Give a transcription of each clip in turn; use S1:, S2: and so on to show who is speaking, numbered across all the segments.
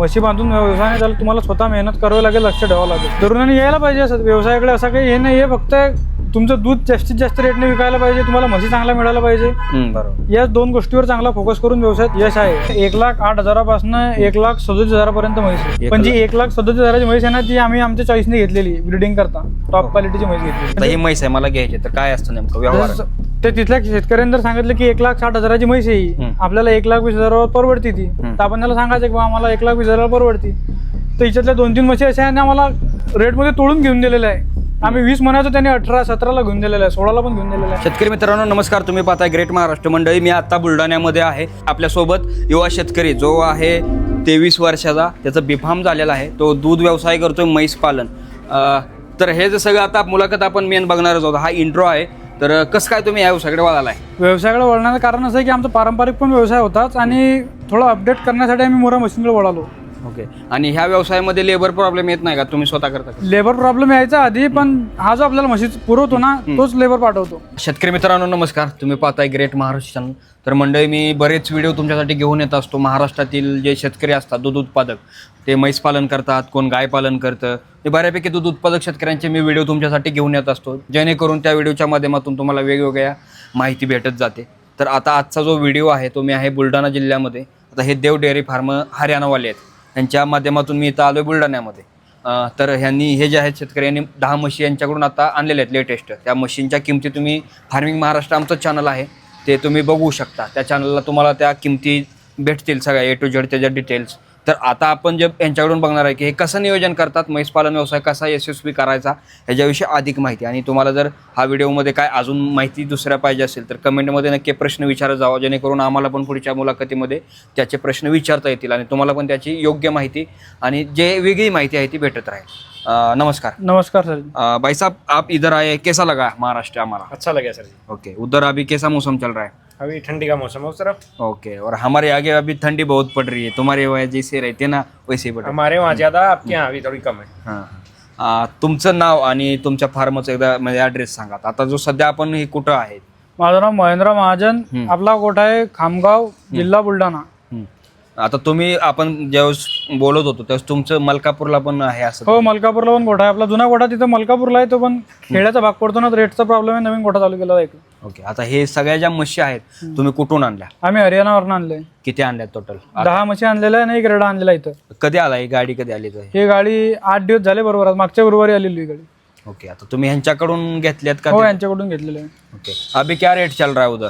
S1: म्हशी बांधून व्यवसाय नाही तुम्हाला स्वतः मेहनत करावी लागेल लक्ष ठेवावं लागेल. तरुणांनी यायला पाहिजे असं व्यवसायाकडे असं काही हे नाही आहे फक्त तुमचं दूध जास्तीत जास्त रेटने विकायला पाहिजे तुम्हाला म्हशी चांगला मिळायला पाहिजे.
S2: बरोबर.
S1: या दोन गोष्टीवर चांगला फोकस करून व्यवसायात यश आहे. एक लाख आठ हजारापासून एक लाख सदोतीस हजारापर्यंत म्हैस पण जी एक लाख सदोतीस हजाराची म्हैस आहे ना ती आम्ही आमच्या चॉईसने घेतलेली ब्रिडिंग करता. टॉप क्वालिटीची म्हैस
S2: आता
S1: घेतली
S2: ही म्हैस आहे मला घ्यायची तर काय असतं नेमकं व्यवहार?
S1: ते तिथल्या शेतकऱ्यांनी जर सांगितलं की एक लाख साठ हजाराची म्हैस आहे ही. आपल्याला एक लाख वीस हजारावर परवडती ती. तर आपण त्याला सांगायचं की आम्हाला एक लाख वीस हजारावर परवडती. तर हिच्यातल्या दोन तीन म्हशी अशा आम्हाला रेटमध्ये तोडून घेऊन दिलेल्या आहे. आम्ही वीस म्हणायचो त्यांनी अठरा सतराला घेऊन दिलेलं आहे सोळाला पण घेऊन दिलेलं आहे.
S2: शेतकरी मित्रांनो नमस्कार. तुम्ही पाहताय ग्रेट महाराष्ट्र मंडळी. मी आता बुलढाण्यामध्ये आहे. आपल्यासोबत युवा शेतकरी जो आहे तेवीस वर्षाचा त्याचं बिफाम झालेला आहे. तो दूध व्यवसाय करतोय म्हैस पालन. अं, तर हे जे सगळं आता मुलाखत आपण मेन बघणारच आहोत. हा इंट्रो आहे. तर कसं काय तुम्ही या व्यवसायाकडे वळालाय?
S1: व्यवसायाकडे वळण्याचं कारण असं आहे की आमचा पारंपरिक पण व्यवसाय होताच आणि थोडं अपडेट करण्यासाठी आम्ही मोरा मशीनकडे वळालो.
S2: ओके. आणि ह्या व्यवसायामध्ये लेबर प्रॉब्लेम येत नाही का? तुम्ही स्वतः करता का?
S1: लेबर प्रॉब्लेम यायचा आधी पण हा जो आपल्याला म्हशी पुरवतो ना तोच लेबर पाठवतो.
S2: शेतकरी मित्रांनो नमस्कार. तुम्ही पाहताय ग्रेट महाराष्ट्र चॅनल तर मंडळी मी बरेच व्हिडिओ तुमच्यासाठी घेऊन येत असतो. महाराष्ट्रातील जे शेतकरी असतात दूध उत्पादक ते म्हैस पालन करतात कोण गाय पालन करतं हे बऱ्यापैकी दूध उत्पादक शेतकऱ्यांचे मी व्हिडिओ तुमच्यासाठी घेऊन येत असतो. जेणेकरून त्या व्हिडिओच्या माध्यमातून तुम्हाला वेगवेगळ्या माहिती भेटत जाते. तर आता आजचा जो व्हिडिओ आहे तो मी आहे बुलढाणा जिल्ह्यामध्ये. आता हे देव डेअरी फार्म हरियाणावाले आहेत. यांच्या माध्यमातून मी इथं आलो बुलढाण्यामध्ये. तर ह्यांनी हे जे आहेत शेतकरी यांनी दहा म्हशी यांच्याकडून आता आणलेले आहेत लेटेस्ट त्या म्हशींच्या किमती तुम्ही फार्मिंग महाराष्ट्र आमचं चॅनल आहे. ते तुम्ही बघू शकता. त्या चॅनलला तुम्हाला त्या किमती भेटतील सगळ्या ए टू झेड त्याच्या डिटेल्स तर आता आपण जे यांच्याकडून बघणार आहे की हे कसं नियोजन करतात म्हैस पालन व्यवसाय कसा यशस्वी करायचा ह्याच्याविषयी अधिक माहिती. आणि तुम्हाला जर हा व्हिडिओमध्ये काय अजून माहिती दुसऱ्या पाहिजे असेल तर कमेंटमध्ये नक्की प्रश्न विचारत जावा जेणेकरून आम्हाला पण पुढच्या मुलाखतीमध्ये त्याचे प्रश्न विचारता येतील आणि तुम्हाला पण त्याची योग्य माहिती आणि जे वेगळी माहिती आहे ती भेटत राहील. नमस्कार.
S1: नमस्कार सर
S2: भाई साहब आप इधर आए कैसा लगा महाराष्ट्र हमारा
S3: अच्छा लगा सर
S2: ओके उधर अभी कैसा मौसम चल रहा है?
S3: अभी ठंडी का मौसम है उस तरफ
S2: ओके और हमारे आगे अभी ठंडी बहुत पड़ रही है तुम्हारे वहाँ जैसे रहते ना वैसे ही पड़ रही है.
S3: हमारे वहाँ ज्यादा आपके यहाँ अभी थोड़ी कम है
S2: हां. अं, तुमचं नाव आणि तुमच्या फार्मचं एकदा म्हणजे ॲड्रेस सांगा आता जो सध्या आपण हे कुठं आहे
S1: माझं नाव महेंद्र महाजन
S2: हम्म.
S1: आपला गोठा आहे खामगाव जिल्हा बुलढाणा.
S2: आता तुम्ही आपण ज्यावेळेस बोलत होतो त्यावेळेस तुमचं मलकापूरला पण आहे असं.
S1: हो मलकापूरला पण गोठा आहे. आपला जुना गोठा तिथं मलकापूरला आहे तो पण खेड्याचा भाग पडतो ना रेटचा प्रॉब्लेम आहे. नवीन गोठा चालू केला आहे
S2: ओके आता हे सगळ्या ज्या म्हशी आहेत तुम्ही कुठून आणल्या?
S1: आम्ही हरियाणावरून आणले.
S2: किती आणल्या टोटल
S1: दहा म्हशी आणलेल्या आहे आणि एक रेडा आणलेला इथं.
S2: कधी आला? ही गाडी कधी आली तर
S1: ही गाडी आठ दिवस झाले बरोबर. आज मागच्या गुरुवारी आलेली ही गाडी.
S2: ओके आता तुम्ही ह्यांच्याकडून घेतल्यात का
S1: हो यांच्याकडून घेतलेले आहे.
S2: ओके अभी क्या रेट चल रहा है उधर?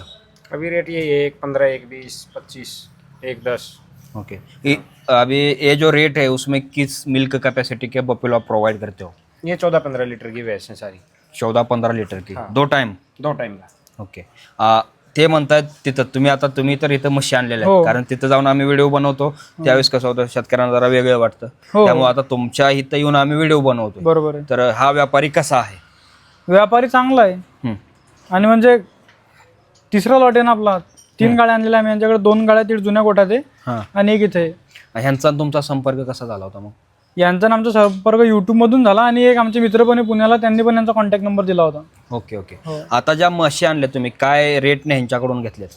S3: अभी रेट ये है, एक पंद्रह एक बीस पच्चीस एक दस.
S2: ओके. ये- अभी ये जो रेट है उसमें किस मिल्क कैपेसिटी के बफेलो आप प्रोवाइड करते हो?
S3: ये चौदह पंद्रह लीटर की भैंस है सारी।
S2: चौदा पंधरा लिटर की?
S3: हाँ.
S2: दो टाइम
S3: दो टाइम का।
S2: ओके. आ, ते म्हणतात तिथं तुम्ही आता तुम्ही तर इथं म्हशी आणलेल्या
S1: हो.
S2: आहेत कारण तिथं जाऊन आम्ही व्हिडिओ बनवतो. त्यावेळेस कसं होतं शेतकऱ्यांना जरा वेगळं वाटतं.
S1: हो.
S2: त्यामुळे आता तुमच्या इथं येऊन आम्ही व्हिडिओ बनवतो
S1: बरोबर आहे.
S2: तर हा व्यापारी कसा आहे?
S1: व्यापारी चांगला आहे.
S2: हं.
S1: आणि म्हणजे तिसरा लॉट आहे ना आपला. तीन गाड्या आणलेल्या आम्ही यांच्याकडे दोन गाड्या तीन जुन्या गोठ्यात आहे आणि एक इथे.
S2: ह्यांचा तुमचा संपर्क कसा झाला होता मग?
S1: यांचा आमचा संपर्क युट्यूबमधून झाला आणि एक आमचे मित्र पण पुण्याला त्यांनी पण यांचा कॉन्टॅक्ट नंबर दिला होता.
S2: Okay okay.
S1: हो.
S2: आता ज्या म्हशी आणल्या तुम्ही काय रेटने ह्यांच्याकडून घेतल्यात?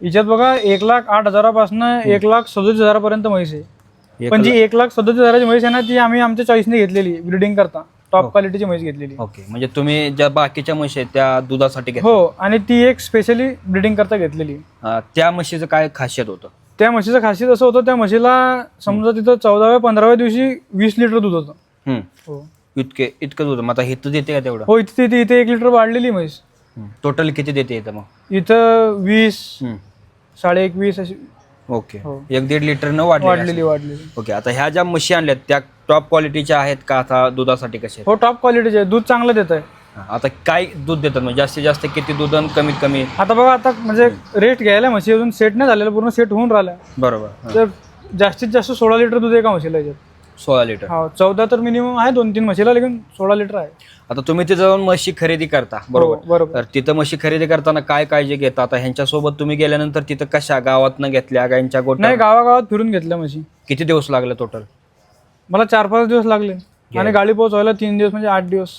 S1: हिच्यात बघा एक लाख आठ हजारापासून एक लाख सदोतीस हजारापर्यंत म्हैस आहे. पण जी एक लाख सदोतीस हजाराची म्हैस आहे ना ती आम्ही आमच्या चॉईसने घेतलेली ब्रिडिंग करता. टॉप क्वालिटीची म्हैस घेतलेली.
S2: ओके म्हणजे तुम्ही ज्या बाकीच्या म्हशी आहेत त्या दुधासाठी घेतल्या.
S1: हो आणि ती एक स्पेशली ब्रिडिंग करता घेतलेली.
S2: अं, त्या म्हशीचं काय खासियत होतं?
S1: त्या म्हशीचं खासियत असं होतं त्या म्हशीला समजा तिथं चौदाव्या पंधराव्या दिवशी वीस लिटर दूध होतं.
S2: हं.
S1: हो.
S2: इतके इतकं दूध मग आता इथं देते का तेवढं?
S1: हो इथे इथे इथे एक लिटर वाढलेली म्हैस.
S2: टोटल किती देते इथं मग?
S1: इथं वीस
S2: हं.
S1: साडे एकवीस अशी.
S2: ओके
S1: हो.
S2: एक दीड लिटर न वाढलेली
S1: वाढलेली वाढलेली.
S2: ओके आता ह्या ज्या म्हशी आणल्यात त्या टॉप क्वालिटीच्या आहेत का आता दुधासाठी कसे
S1: हो टॉप क्वालिटीचे दूध चांगलं देत आहे
S2: आता काय दूध देतात? म्हणजे जास्तीत जास्त किती दूध आणि कमीत कमी?
S1: आता बघा आता म्हणजे रेट घ्यायला म्हशी अजून सेट नाही झालेला पूर्ण सेट होऊन राहिला.
S2: बरोबर
S1: तर जास्तीत जास्त सोळा लिटर दूध एका म्हशीला याच्यात.
S2: सोळा लिटर.
S1: हा चौदा तर मिनिमम आहे दोन तीन म्हशीला लेकिन सोळा लिटर आहे.
S2: आता तुम्ही तिथं जाऊन म्हशी खरेदी करता
S1: हो,
S2: बरोबर.
S1: बरोबर
S2: तर तिथं म्हशी खरेदी करताना काय काळजी घेता? आता ह्यांच्यासोबत तुम्ही गेल्यानंतर तिथं कशा गावातनं घेतल्या का यांच्या गोट्या
S1: नाही गावागावात फिरून घेतल्या म्हशी.
S2: किती दिवस लागले टोटल
S1: मला चार पाच दिवस लागले. आणि गाडी पोहोचवायला तीन दिवस म्हणजे आठ दिवस.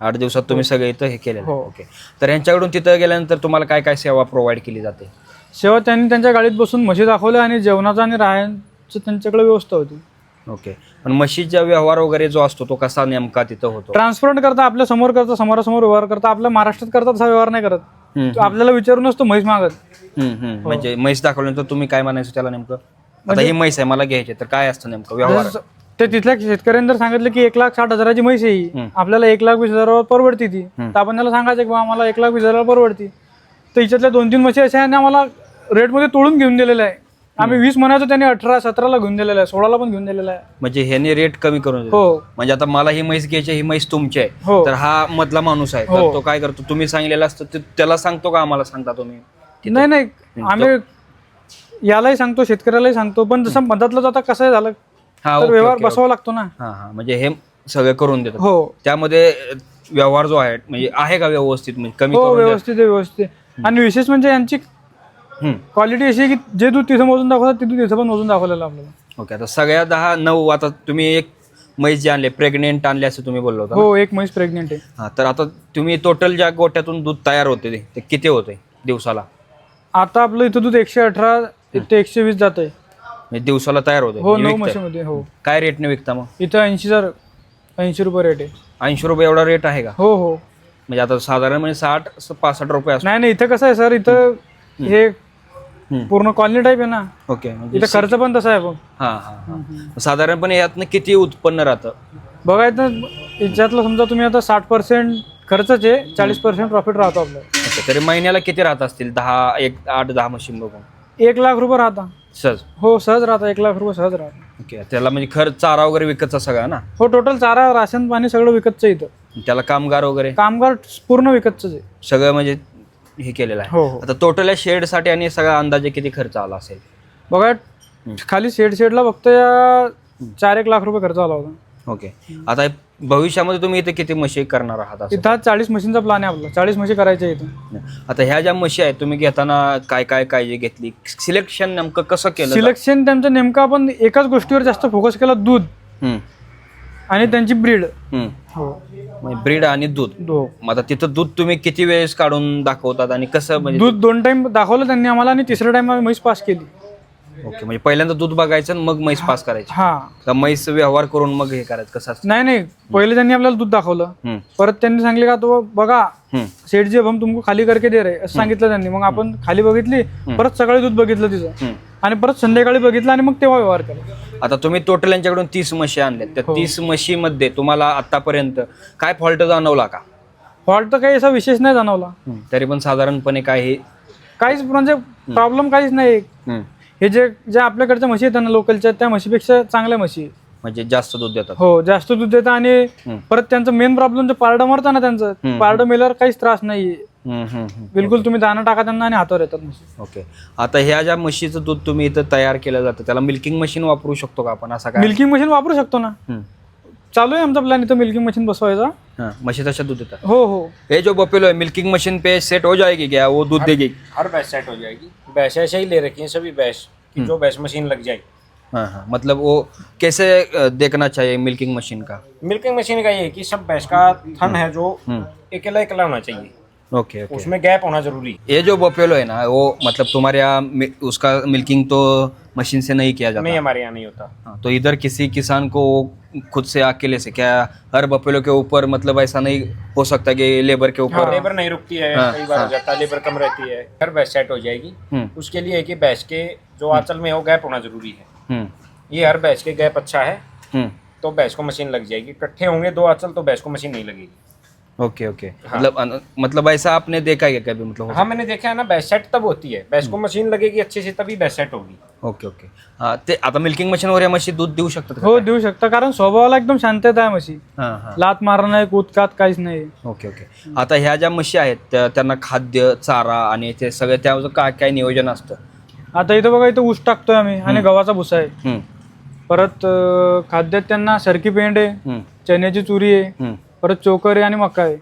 S2: आठ दिवसात तुम्ही सगळे इथं हे केलेलं
S1: हो.
S2: ओके तर यांच्याकडून तिथं गेल्यानंतर तुम्हाला काय काय सेवा प्रोव्हाइड केली जाते?
S1: शेवट त्यांनी त्यांच्या गाडीत बसून म्हशी दाखवल्या आणि जेवणाचं आणि राहायचं त्यांच्याकडे व्यवस्था होती.
S2: ओके पण म्हशीचा व्यवहार वगैरे जो असतो तो कसा नेमका तिथं होतो?
S1: ट्रान्सपरंट करता आपल्यासमोर करता समोरासमोर व्यवहार करता आपल्या महाराष्ट्रात करता तसा व्यवहार नाही करत.
S2: हम्म,
S1: तो आपल्याला विचारूनच तो म्हैस मागत.
S2: हम्म, हम्म. म्हणजे म्हैस दाखवल्यानंतर तुम्ही काय म्हणायचं त्याला नेमकं? आता ही म्हैस आहे मला घ्यायची आहे, तर काय असतं नेमकं व्यवहार?
S1: जसं ते तिथल्या शेतकऱ्यांनी जर सांगितलं की एक लाख साठ हजाराची म्हैस आहे ही. आपल्याला एक लाख वीस हजारावर परवडती ती. तर आपण त्याला सांगायचं की बा आम्हाला एक लाख वीस हजारावर परवडती. तर हिच्यातल्या दोन तीन म्हशी अशा आणि आम्हाला रेटमध्ये तोडून घेऊन दिलेलं आहे. आम्ही वीस म्हणायचो त्यांनी अठरा सतराला घेऊन दिलेलं आहे सोळाला पण घेऊन दिलेलं आहे.
S2: म्हणजे ह्याने रेट कमी करून.
S1: हो.
S2: म्हणजे आता मला ही म्हैस घ्यायची ही म्हैस तुमची आहे.
S1: हो.
S2: तर हा मधला माणूस आहे. तर
S1: हो.
S2: तो काय करतो? तुम्ही सांगितलेलं असतं ते त्याला सांगतो का आम्हाला? सांगता तुम्ही?
S1: नाही नाही. आम्ही यालाही सांगतो शेतकऱ्यालाही सांगतो. पण जसं मधातलं आता कसं झालं?
S2: हा
S1: तर
S2: ओके,
S1: व्यवहार
S2: ओके,
S1: बसवावा लागतो ना.
S2: हा हा म्हणजे हे सगळं करून देतात.
S1: हो.
S2: त्यामध्ये अ, व्यवहार जो आहे म्हणजे आहे का व्यवस्थित? म्हणजे कमी
S1: हो
S2: करून?
S1: व्यवस्थित आहे व्यवस्थित. आणि विशेष म्हणजे यांची
S2: हम्म.
S1: क्वालिटी अशी आहे की जे दूध तिथं मोजून दाखवतात ते दूध तिथं पण मोजून दाखवलेलं आपल्याला.
S2: ओके आता सगळ्या दहा नऊ आता तुम्ही एक म्हैस जे आणले प्रेग्नेंट आणले असं तुम्ही बोललो होता ना?
S1: हो एक म्हैस प्रेग्नेंट आहे.
S2: हा तर आता तुम्ही टोटल ज्या गोट्यातून दूध तयार होते ते- ते किती होते दिवसाला?
S1: आता आपलं इथं दूध एकशे अठरा ते एकशे वीस जात आहे
S2: म्हणजे दिवसाला तयार होते
S1: हो
S2: म्हणजे
S1: नऊ. म्हशीमध्ये हो.
S2: काय रेटने विकता मग?
S1: इथं ऐंशी हजार ऐंशी रुपये रेट आहे.
S2: ऐंशी रुपये एवढा रेट आहे का?
S1: हो हो.
S2: म्हणजे आता साधारण म्हणजे साठ पासष्ट रुपये असतो.
S1: नाही नाही इथं कसं आहे सर इथं हे
S2: हम्म.
S1: पूर्ण कॉलनी टाईप आहे ना.
S2: ओके म्हणजे
S1: इथं खर्च पण तसा आहे बघ.
S2: हा हा हा. साधारणपणे यातनं किती उत्पन्न राहतं?
S1: बघायचं याच्यातलं समजा तुम्ही आता साठ पर्सेंट खर्चच आहे चाळीस पर्सेंट प्रॉफिट राहतो आपलं.
S2: तरी महिन्याला किती राहत असतील? दहा एक आठ दहा मशीन बघून.
S1: एक लाख रुपये राहता.
S2: सहज?
S1: हो सहज राहता. एक लाख रुपये सहज राहता.
S2: ओके त्याला म्हणजे खर्च चारा वगैरे विकतचा सगळा ना?
S1: हो टोटल चारा राशन पाणी सगळं विकतचं आहे इथं.
S2: त्याला कामगार वगैरे?
S1: कामगार पूर्ण विकतच आहे.
S2: सगळं म्हणजे हे केलेलं आहे.
S1: हो हो.
S2: आता टोटल या शेडसाठी आणि सगळा अंदाजे किती खर्च आला असेल?
S1: बघा खाली शेड शेडला फक्त या चार एक लाख रुपये खर्च आला होता.
S2: ओके. आता भविष्यामध्ये तुम्ही इथे किती म्हशी करणार आहात असं?
S1: इथं चाळीस मशीनचा प्लॅन आहे आपला. चाळीस म्हशी करायच्या इथं.
S2: आता ह्या ज्या म्हशी आहेत तुम्ही घेताना काय काय काळजी घेतली? सिलेक्शन नेमकं कसं केलं
S1: सिलेक्शन त्यांचं नेमकं आपण एकाच गोष्टीवर जास्त फोकस केला दूध. आणि त्यांची ब्रीड. हो.
S2: म्हणजे ब्रीड आणि दूध.
S1: हो.
S2: मग आता तिथं दूध तुम्ही किती वेळेस काढून दाखवतात आणि कसं म्हणजे
S1: दूध दोन टाइम दाखवलं त्यांनी आम्हाला आणि तिसऱ्या टाइम आम्ही म्हैस पास केली.
S2: ओके म्हणजे पहिल्यांदा दूध बघायचं आणि मग म्हैस पास करायची.
S1: हा.
S2: का म्हैस व्यवहार करून मग हे करायचं कसं असतं?
S1: नाही नाही. पहिले त्यांनी आपल्याला दूध दाखवलं.
S2: हम्म,
S1: परत त्यांनी सांगले का तो बघा
S2: हम्म.
S1: सेठ जी हम तुमको खाली करके दे रहे असं सांगितलं त्यांनी. मग आपण खाली बघितली परत सकाळी दूध बघितलं तिचं.
S2: हम्म.
S1: आणि परत संध्याकाळी बघितलं आणि मग तेव्हा व्यवहार केला.
S2: आता तुम्ही टोटल यांच्याकडून तीस म्हशी आणल्यात. त्या
S1: हो.
S2: तीस म्हशीमध्ये तुम्हाला आतापर्यंत काय फॉल्ट जाणवला का?
S1: फॉल्ट तर काही असा विशेष नाही जाणवला.
S2: तरी पण साधारणपणे काय हे?
S1: काहीच म्हणजे प्रॉब्लेम काहीच नाही.
S2: हम्म,
S1: हे जे ज्या आपल्याकडच्या म्हशी आहेत ना लोकलच्या त्या म्हशीपेक्षा चांगल्या म्हशी आहेत.
S2: म्हणजे जास्त दूध देतात.
S1: हो जास्त दूध देतात आणि
S2: हम्म.
S1: परत त्यांचं मेन प्रॉब्लेम जे पारडं मरतं ना त्यांचं पारडं मेल्यावर काहीच त्रास नाही
S2: हम्म, हम्म, हम्म.
S1: बिलकुल तुम्ही दाना टाका त्यांना आणि हातावर येतात म्हशी.
S2: ओके. आता ह्या ज्या म्हशीचं दूध तुम्ही इथं तयार केलं जातं त्याला मिल्किंग मशीन वापरू शकतो का आपण? असा काय?
S1: मिल्किंग मशीन वापरू शकतो ना.
S2: हम्म.
S1: चालू आहे आमचा प्लॅन इथं मिल्किंग मशीन बसवायचा.
S2: हाँ, म्हशी तशा दूध देतात.
S1: हो हो.
S2: ये जो बपेलो है मिल्किंग मशीन पे सेट हो जाएगी क्या? वो दूध देगी.
S3: हर भैंस सेट हो जाएगी। भैंस ऐसे ही ले रखी हैं सभी भैंस कि जो भैंस मशीन लग जाए।
S2: हाँ हाँ मतलब वो कैसे देखना चाहिए मिल्किंग मशीन का?
S3: मिल्किंग मशीन का ये है कि सब भैंस का थन है जो
S2: हम्म,
S3: अकेला अकेला होना चाहिए।
S2: Okay okay.
S3: उसमें गैप होना ज़रूरी। है
S2: ये जो बपेलो है ना वो मतलब तुम्हारे यहाँ उसका मिल्किंग तो मशीन से नहीं किया जाता।
S3: नहीं हमारे यहाँ नहीं होता।
S2: हाँ, तो इधर किसी किसान को खुद से अकेले से क्या हर बफेलो के ऊपर मतलब ऐसा नहीं हो सकता कि लेबर के ऊपर?
S3: हाँ, लेबर नहीं रुकती है
S2: हाँ,
S3: कई बार हो। जाता है लेबर कम रहती है हर बैच सेट हो जाएगी।
S2: हम्म,
S3: उसके लिए है कि बैस के जो आंचल में हो गैप होना ज़रूरी है।
S2: हम्म,
S3: ये हर बैस के गैप अच्छा है
S2: हम्म,
S3: तो बैच को मशीन लग जाएगी। इकट्ठे होंगे दो आंचल तो बैस को मशीन नहीं लगेगी।
S2: Okay okay. मतलब अन- मतलब ऐसा आपने देखा है क्या कभी? मतलब हो
S3: हाँ मैंने देखा है ना भैंस सेट तब होती है। भैंस को मशीन लगेगी अच्छे से तभी भैंस सेट होगी।
S2: Okay okay. हा ते आता मिल्किंग मशीन वर या म्हशी दूध देऊ शकतात का
S1: हो देऊ शकता कारण स्वभावाला एकदम शांतता आहे म्हशी
S2: हां हां.
S1: लात मारणं नाही कूदकात काहीच नाही.
S2: Okay okay. आता ह्या ज्या म्हशी आहेत त्या- त्यांना खाद्य चारा आणि ते सगळं त्याचं काय काय नियोजन असतं?
S1: आता इथं बघा इथं ऊस टाकतोय आम्ही आणि गव्हाचा भुसा आहे.
S2: हम्म,
S1: परत अं, खाद्यात त्यांना सरकी पेंड आहे.
S2: हम्म,
S1: चण्याची चुरी आहे.
S2: हम्म.
S1: परत चोकर आहे आणि मका आहे.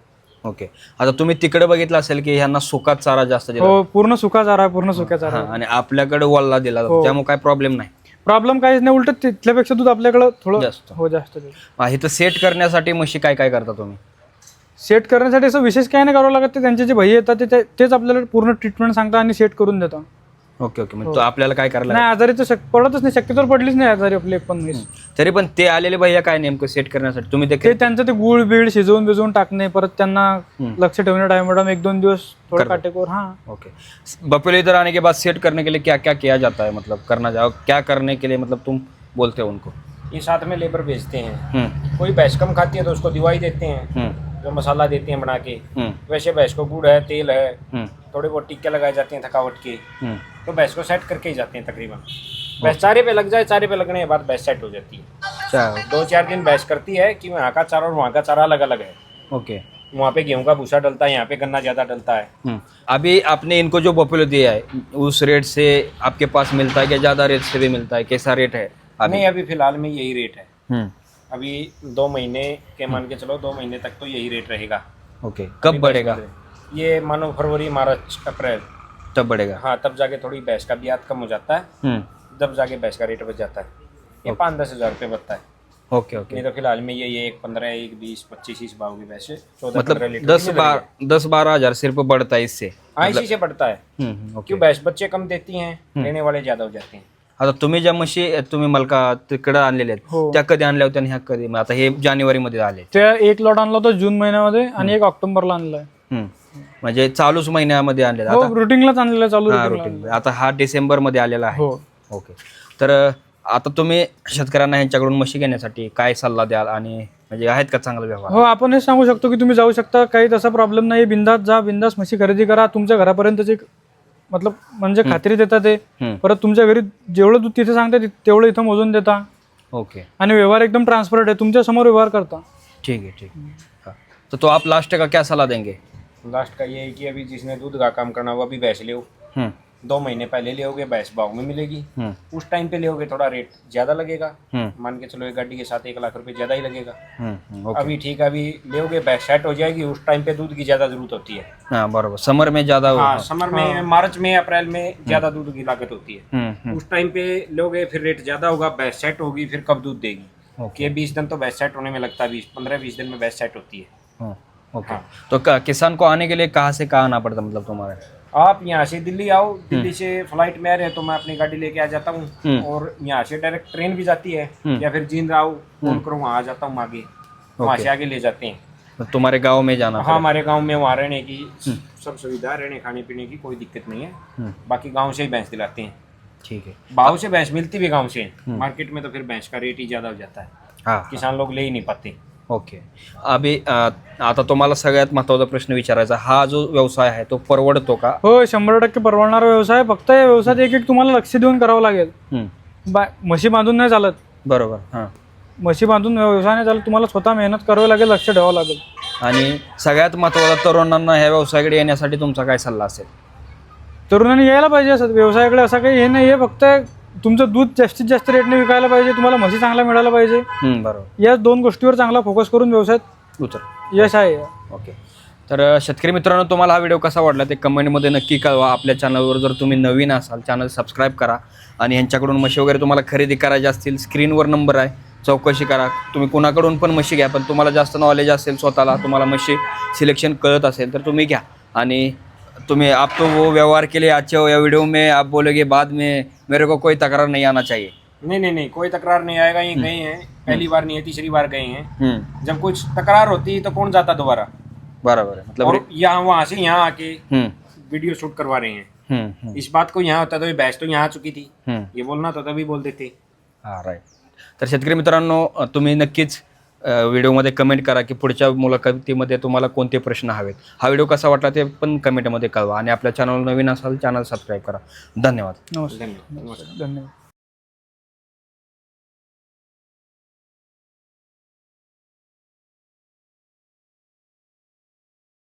S2: ओके. आता तुम्ही तिकडे बघितलं असेल की ह्यांना सुकात चारा जास्त दिला.
S1: हो पूर्ण सुका चारा आहे पूर्ण सुक्या चारा.
S2: हां, आणि आपल्याकडे वल्ला दिला. जातो
S1: हो.
S2: त्यामुळे काय प्रॉब्लेम नाही.
S1: प्रॉब्लेम काहीच नाही उलट तिथल्यापेक्षा दूध आपल्याकडं थोडं
S2: जास्त.
S1: हो जास्त देतं.
S2: हा, इथं सेट करण्यासाठी म्हशी काय काय करता तुम्ही?
S1: सेट करण्यासाठी असं विशेष काय नाही करावं लागत ते त्यांचे जे भई येतात ते- ते तेच आपल्याला पूर्ण ट्रीटमेंट सांगतात आणि सेट करून देतात.
S2: Okay okay. म्हणजे तो आपल्याला काय करायला
S1: नाही आजारी तर शक- पडतच नाही शक्यतो पडलीच नाही आजारी आपली एक पण
S2: लागेल? तरी पण ते आलेले भैया काय नेमकं सेट करण्यासाठी? तुम्ही ते
S1: ते त्यांचं ते गुळ बीळ शिजवून बिजवून टाकणे परत त्यांना लक्ष ठेवणे टाइम एक दोन दिवस थोडं काटेकोर हा.
S2: ओके. बपेलो इधर आने के बाद सेट करने के लिए क्या क्या किया जाता है? मतलब करना जा क्या करने के लिए मतलब तुम बोलते हो उनको?
S3: ये साथ में लेबर भेजते हैं।
S2: हम्म.
S3: कोई भैंस कम खाती है तो उसको दिवाई देते हैं।
S2: हम्म.
S3: जो मसाला देते हैं बना के।
S2: हम्म.
S3: वैसे भैंस को गुड़ है तेल है।
S2: हम्म.
S3: थोड़े बहुत टिक्के लगाए जाते हैं थकावट के।
S2: हम्म.
S3: तो भैंस को सेट करके ही जाते हैं तकरीबन। भैंस चारे पे लग जाए चारे पे लगने के बाद भैंस सेट हो जाती है।
S2: अच्छा।
S3: दो चार दिन भैंस करती है कि वहाँ का चारा और वहाँ का चारा अलग अलग है।
S2: ओके।
S3: वहाँ पे गेहूँ का भूसा डलता है यहाँ पे गन्ना ज़्यादा डलता है।
S2: हम्म। अभी आपने इनको जो बपेलो दिया है उस रेट से आपके पास मिलता है क्या? ज़्यादा रेट से भी मिलता है? कैसा रेट है अभी?
S3: नहीं अभी फ़िलहाल में यही रेट है।
S2: हम्म।
S3: अभी दो महीने के मान के चलो दो महीने तक तो यही रेट रहेगा।
S2: ओके। कब बढ़ेगा?
S3: ये मानो फरवरी मार्च अप्रैल।
S2: तब बढ़ेगा।
S3: हाँ तब जाके थोड़ी भैंस का ब्याज कम हो जाता है।
S2: हम्म।
S3: तब जाके भैंस का रेट बच जाता है। ये पाँच दस हज़ार रुपये बढ़ता है।
S2: Okay okay.
S3: नहीं तो फिलहाल में ये ये एक पंद्रह एक बीस पच्चीस इस भाव की है। चौदह
S2: मतलब दस बार दस बारह हजार सिर्फ बढ़ता है इससे।
S3: हाँ इसी से बढ़ता है।
S2: हम्म, ओके।
S3: क्यों भैंस बच्चे कम देती हैं लेने वाले ज़्यादा हो जाते हैं।
S2: आता तुम्ही ज्या म्हशी तुम्ही मलका तिकडे आणलेल्या आहेत
S1: हो.
S2: त्या कधी आणल्या होत्या आणि ह्या कधी? आता हे जानेवारी मध्ये आले.
S1: त्या एक लॉट आणला होता जून महिन्यामध्ये आणि एक ऑक्टोबरला आणलाय.
S2: म्हणजे चालूच महिन्यामध्ये आणलेला.
S1: हो
S2: आता
S1: रुटीनलाच आणलेला चालू
S2: हा
S1: routine.
S2: आता हा डिसेंबरमध्ये आलेला आहे.
S1: हो.
S2: ओके. तर आता तुम्ही शेतकऱ्यांना ह्यांच्याकडून म्हशी घेण्यासाठी काय सल्ला द्याल आणि म्हणजे आहेत का चांगला व्यवहार?
S1: हो आपण हे सांगू शकतो की तुम्ही जाऊ शकता. काही तसा प्रॉब्लेम नाही बिंदास जा बिंदास म्हशी खरेदी करा. तुमच्या घरापर्यंतची मतलब म्हणजे खात्री देता ते.
S2: हम्म.
S1: परत तुमच्या घरी जेवढं दूध तिथे सांगता ते- तेवढं इथं मोजून देता.
S2: ओके.
S1: आणि व्यवहार एकदम ट्रान्सपरंट आहे. तुमच्यासमोर व्यवहार करता.
S2: ठीक है ठीक है हाँ। तो तो आप लास्ट का क्या सलाह देंगे?
S3: लास्ट का ये है कि अभी जिसने दूध का काम करना वो अभी भैंस ले
S2: हम्म।
S3: दो महीने पहले ले भैंस भाव में मिलेगी।
S2: हम्म।
S3: उस टाइम पे ले थोड़ा रेट ज़्यादा लगेगा।
S2: हम्म।
S3: मान के चलो एक गाड़ी के साथ एक लाख रुपए ज़्यादा ही लगेगा। अभी ठीक है अभी ले भैंस सेट हो जाएगी उस टाइम पे दूध की ज़्यादा ज़रूरत होती है।
S2: हाँ बराबर। समर में ज़्यादा हाँ
S3: समर में मार्च में अप्रैल में ज़्यादा दूध की लागत होती है। उस टाइम पे लोगे फिर रेट ज़्यादा होगा भैंस सेट होगी फिर कब दूध देगी।
S2: ओके
S3: बीस दिन तो भैंस सेट होने में लगता है बीस पंद्रह बीस दिन में भैंस सेट होती है।
S2: हाँ, ओके तो क- किसान को आने के लिए कहाँ से कहाँ आना पड़ता मतलब तुम्हारे?
S3: आप यहाँ से दिल्ली आओ दिल्ली से फ़्लाइट में आ रहे हैं तो मैं अपनी गाड़ी लेके आ जाता हूँ।
S2: हम्म।
S3: और यहाँ से डायरेक्ट ट्रेन भी जाती है
S2: हम्म।
S3: या फिर जींद आओ फ़ोन करो वहाँ आ जाता हूँ आगे। वहाँ से आगे ले जाते हैं।
S2: तो तुम्हारे गाँव में जाना
S3: हाँ हमारे गाँव में वहाँ रहने की सब सुविधा रहने खाने पीने की कोई दिक्कत नहीं है।
S2: हम्म,
S3: बाकी गाँव से ही भैंस दिलाते हैं।
S2: ठीक है।
S3: भाव से भैंस मिलती भी गाँव से। मार्केट में तो फिर भैंस का रेट ही ज़्यादा हो जाता है।
S2: हाँ।
S3: किसान लोग ले ही नहीं पाते।
S2: ओके. अभी आता तुम्हाला सगळ्यात महत्त्वाचा प्रश्न विचारायचा हा जो व्यवसाय आहे तो परवडतो का?
S1: हो शंभर टक्के परवडणारा व्यवसाय आहे. फक्त या व्यवसायात एक एक तुम्हाला लक्ष देऊन करावं लागेल.
S2: हम्म,
S1: बा म्हशी बांधून नाही चालत.
S2: बरोबर हां.
S1: म्हशी बांधून व्यवसाय नाही चालत तुम्हाला स्वतः मेहनत करावी लागेल लक्ष ठेवावं लागेल.
S2: आणि सगळ्यात महत्त्वाचा तरुणांना ह्या व्यवसायाकडे येण्यासाठी तुमचा काय सल्ला असेल?
S1: तरुणांनी यायला पाहिजे असं व्यवसायाकडे असं काही हे नाही आहे फक्त तुमचं दूध जास्तीत जास्त रेटने विकायला पाहिजे तुम्हाला म्हशी चांगला मिळायला पाहिजे.
S2: बरोबर.
S1: या दोन गोष्टीवर चांगला फोकस करून व्यवसायात
S2: उतर.
S1: यश आहे.
S2: ओके. तर शेतकरी मित्रांनो तुम्हाला हा व्हिडिओ कसा वाटला ते कमेंटमध्ये नक्की कळवा. आपल्या चॅनलवर जर तुम्ही नवीन असाल चॅनल सबस्क्राईब करा आणि ह्यांच्याकडून म्हशी वगैरे तुम्हाला खरेदी करायची असतील स्क्रीनवर नंबर आहे. चौकशी करा. तुम्ही कुणाकडून पण म्हशी घ्या पण तुम्हाला जास्त नॉलेज असेल स्वतःला तुम्हाला म्हशी सिलेक्शन कळत असेल तर तुम्ही घ्या. आणि तुम्ही आप तो वो व्यवहार के लिए अच्छे हो या वीडियो में आप बोलोगे बाद में मेरे को कोई तकरार नहीं आना चाहिए?
S3: नहीं नहीं नहीं कोई तकरार नहीं आएगा ये गए हैं पहली बार नहीं है तीसरी बार गए हैं।
S2: हम्म,
S3: जब कुछ तकरार होती है तो कौन जाता दोबारा?
S2: बराबर है मतलब
S3: यहाँ वहाँ से यहाँ आके
S2: हम्म,
S3: वीडियो शूट करवा रहे हैं।
S2: हम्म, हम्म,
S3: इस बात को यहाँ होता तो ये भैंस तो यहाँ आ चुकी थी।
S2: हम्म.
S3: ये बोलना तो तभी बोल देते।
S2: हा राईट तर शेतकरी मित्रांनो तुम्ही नक्कीच व्हिडिओमध्ये कमेंट करा की पुढच्या मुलाखतीमध्ये तुम्हाला कोणते प्रश्न हवेत. हा व्हिडिओ कसा वाटला ते पण कमेंटमध्ये कळवा. आणि आपल्या चॅनल नवीन असाल चॅनल सबस्क्राईब करा. धन्यवाद.
S1: नमस्कार.
S3: धन्यवाद. नमस्कार.
S1: धन्यवाद.